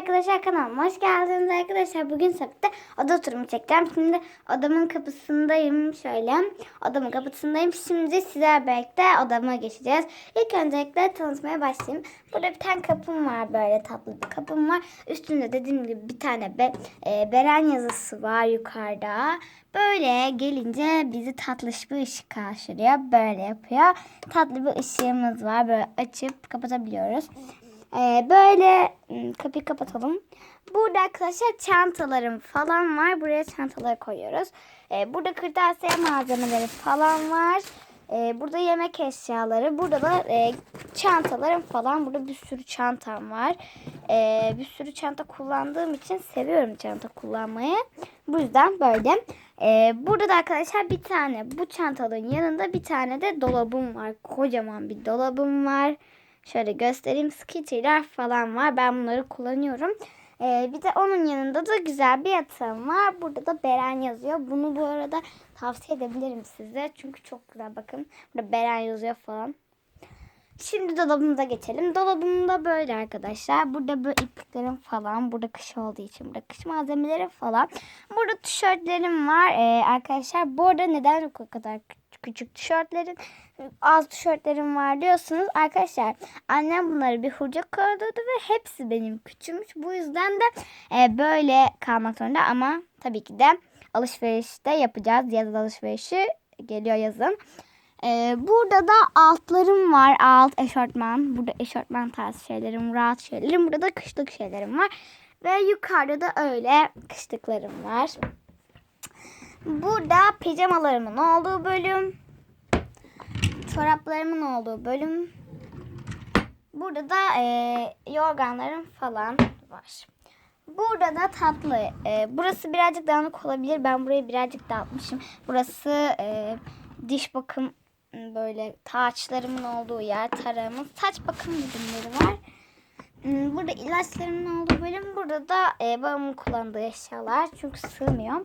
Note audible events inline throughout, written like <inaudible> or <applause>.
arkadaşlar kanalıma hoş geldiniz arkadaşlar. Bugün sepette oda oturumu çekeceğim. Şimdi odamın kapısındayım şöyle. Odamın kapısındayım. Şimdi sizler birlikte odama geçeceğiz. İlk öncelikle tanıtmaya başlayayım. Burada bir tane kapım var böyle tatlı bir kapım var. Üstünde dediğim gibi bir tane be, e, Beren yazısı var yukarıda. Böyle gelince bizi tatlış bir ışık karşılıyor. Böyle yapıyor. Tatlı bir ışığımız var. Böyle açıp kapatabiliyoruz. Ee, böyle ım, kapıyı kapatalım. Burada arkadaşlar çantalarım falan var. Buraya çantaları koyuyoruz. Ee, burada kırtasiye malzemeleri falan var. Ee, burada yemek eşyaları. Burada da e, çantalarım falan. Burada bir sürü çantam var. Ee, bir sürü çanta kullandığım için seviyorum çanta kullanmayı. Bu yüzden böyle. Ee, burada da arkadaşlar bir tane bu çantaların yanında bir tane de dolabım var. Kocaman bir dolabım var. Şöyle göstereyim. Skitter'lar falan var. Ben bunları kullanıyorum. Ee, bir de onun yanında da güzel bir yatağım var. Burada da Beren yazıyor. Bunu bu arada tavsiye edebilirim size. Çünkü çok güzel bakın. Burada Beren yazıyor falan. Şimdi dolabımıza geçelim. Dolabımda böyle arkadaşlar. Burada böyle ipliklerim falan. Burada kış olduğu için burada kış malzemeleri falan. Burada tişörtlerim var ee, arkadaşlar. Bu arada neden bu kadar küçük, tişörtlerin az tişörtlerim var diyorsunuz. Arkadaşlar annem bunları bir hurca koydurdu ve hepsi benim küçülmüş. Bu yüzden de e, böyle kalmak zorunda ama tabii ki de alışverişte yapacağız. Yaz alışverişi geliyor yazın. Ee, burada da altlarım var. Alt eşortman. Burada eşortman tarzı şeylerim, rahat şeylerim. Burada da kışlık şeylerim var. Ve yukarıda da öyle kışlıklarım var. Burada pijamalarımın olduğu bölüm. Çoraplarımın olduğu bölüm. Burada da e, yorganlarım falan var. Burada da tatlı. E, burası birazcık dağınık olabilir. Ben burayı birazcık dağıtmışım. Burası e, diş bakım böyle taçlarımın olduğu yer. Tarağımın saç bakım ürünleri var. Burada ilaçlarımın olduğu bölüm. Burada da e, babamın kullandığı eşyalar. Çünkü sığmıyor.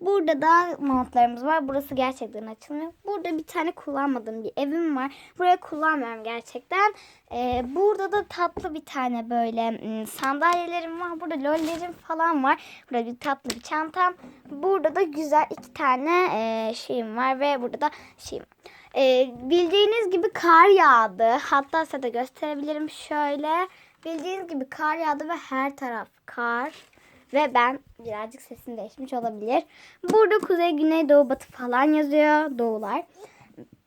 Burada da montlarımız var. Burası gerçekten açılmıyor. Burada bir tane kullanmadığım bir evim var. Buraya kullanmıyorum gerçekten. Ee, burada da tatlı bir tane böyle ım, sandalyelerim var. Burada lollerim falan var. Burada bir tatlı bir çantam. Burada da güzel iki tane e, şeyim var ve burada da şeyim var. Ee, bildiğiniz gibi kar yağdı. Hatta size de gösterebilirim şöyle. Bildiğiniz gibi kar yağdı ve her taraf kar. Ve ben birazcık sesim değişmiş olabilir. Burada kuzey, güney, doğu, batı falan yazıyor. Doğular.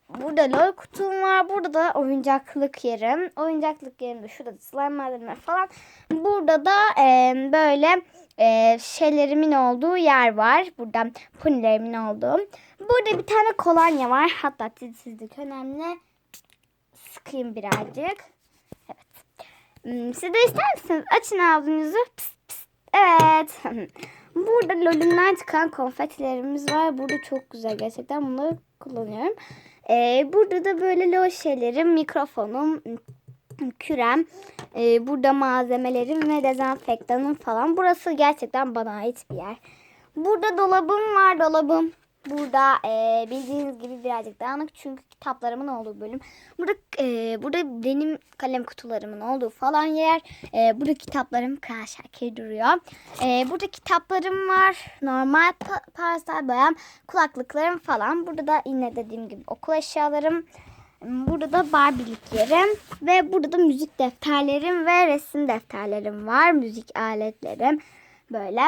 Burada lol kutum var. Burada da oyuncaklık yerim. Oyuncaklık yerimde şurada da slime malzemeler falan. Burada da e, böyle e, şeylerimin olduğu yer var. Burada punilerimin olduğu. Burada bir tane kolonya var. Hatta titizlik önemli. Sıkayım birazcık. Evet. Hmm, Siz de ister misiniz? Açın ağzınızı. Pıs pıs. Evet. <laughs> Burada lolünden çıkan konfetilerimiz var. Burada çok güzel gerçekten. Bunları kullanıyorum. Ee, burada da böyle lol şeylerim, mikrofonum, kürem, ee, burada malzemelerim ve dezenfektanım falan. Burası gerçekten bana ait bir yer. Burada dolabım var dolabım. Burada e, bildiğiniz gibi birazcık dağınık çünkü kitaplarımın olduğu bölüm. Burada e, burada benim kalem kutularımın olduğu falan yer. E, burada kitaplarım karşıya duruyor. E, burada kitaplarım var. Normal pa- pastel boyam, kulaklıklarım falan. Burada da yine dediğim gibi okul eşyalarım. Burada da Barbie'lik yerim ve burada da müzik defterlerim ve resim defterlerim var. Müzik aletlerim böyle.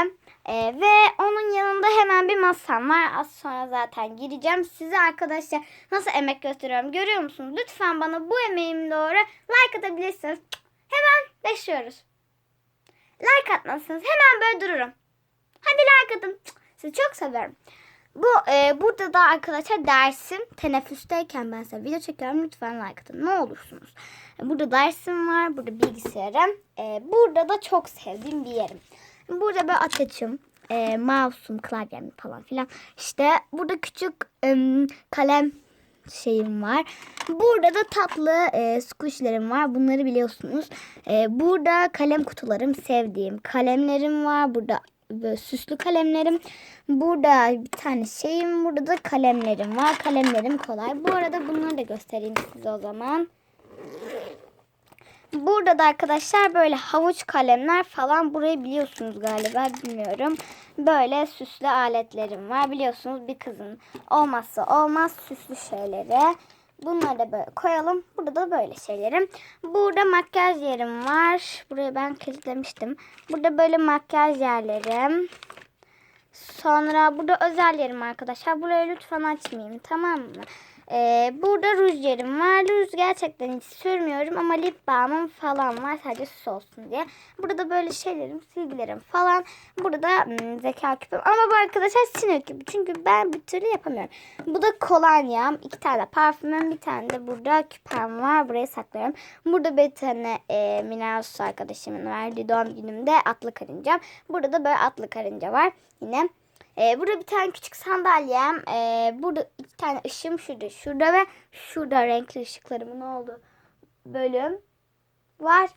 Ee, ve onun yanında hemen bir masam var. Az sonra zaten gireceğim. Size arkadaşlar nasıl emek gösteriyorum görüyor musunuz? Lütfen bana bu emeğim doğru like atabilirsiniz. Hemen başlıyoruz. Like atmazsanız hemen böyle dururum. Hadi like atın. Sizi çok seviyorum. Bu e, burada da arkadaşlar dersim teneffüsteyken ben size video çekiyorum. Lütfen like atın. Ne olursunuz. E, Burada dersim var. Burada bilgisayarım. E, burada da çok sevdiğim bir yerim. Burada böyle ateşim. E, mouse'um, klavyem falan filan. İşte burada küçük em, kalem şeyim var. Burada da tatlı e, squishlerim var. Bunları biliyorsunuz. E, burada kalem kutularım sevdiğim kalemlerim var. Burada böyle süslü kalemlerim. Burada bir tane şeyim. Burada da kalemlerim var. Kalemlerim kolay. Bu arada bunları da göstereyim size o zaman. Burada da arkadaşlar böyle havuç kalemler falan burayı biliyorsunuz galiba bilmiyorum. Böyle süslü aletlerim var. Biliyorsunuz bir kızın olmazsa olmaz süslü şeyleri. Bunları da böyle koyalım. Burada da böyle şeylerim. Burada makyaj yerim var. Burayı ben kilitlemiştim. Burada böyle makyaj yerlerim. Sonra burada özel yerim arkadaşlar. Burayı lütfen açmayayım tamam mı? Ee, burada ruj var. Ruj gerçekten hiç sürmüyorum ama lip balmım falan var sadece süs olsun diye. Burada böyle şeylerim, silgilerim falan. Burada da hmm, zeka küpüm. Ama bu arkadaşlar sinir küpü. Çünkü ben bir türlü yapamıyorum. Bu da kolonyam. iki tane parfümüm. Bir tane de burada küpem var. Buraya saklıyorum. Burada bir tane e, mineral su arkadaşımın verdiği doğum günümde atlı karıncam. Burada da böyle atlı karınca var. Yine ee, burada bir tane küçük sandalyem. Ee, burada iki tane ışığım şurada, şurada ve şurada renkli ışıklarımın olduğu bölüm var.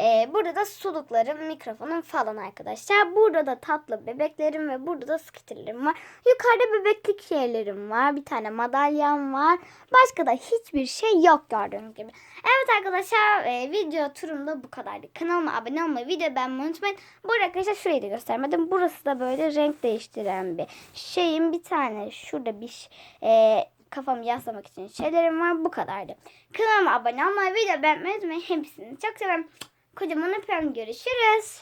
Ee, burada da suluklarım, mikrofonum falan arkadaşlar. Burada da tatlı bebeklerim ve burada da skitterlerim var. Yukarıda bebeklik şeylerim var. Bir tane madalyam var. Başka da hiçbir şey yok gördüğünüz gibi. Evet arkadaşlar e, video turumda bu kadardı. Kanalıma abone olmayı, video beğenmeyi unutmayın. Bu arada arkadaşlar şurayı da göstermedim. Burası da böyle renk değiştiren bir şeyim. Bir tane şurada bir e, kafamı yaslamak için şeylerim var. Bu kadardı. Kanalıma abone olmayı, video beğenmeyi unutmayın. Hepsini çok seviyorum. Kocaman öpüyorum. Görüşürüz.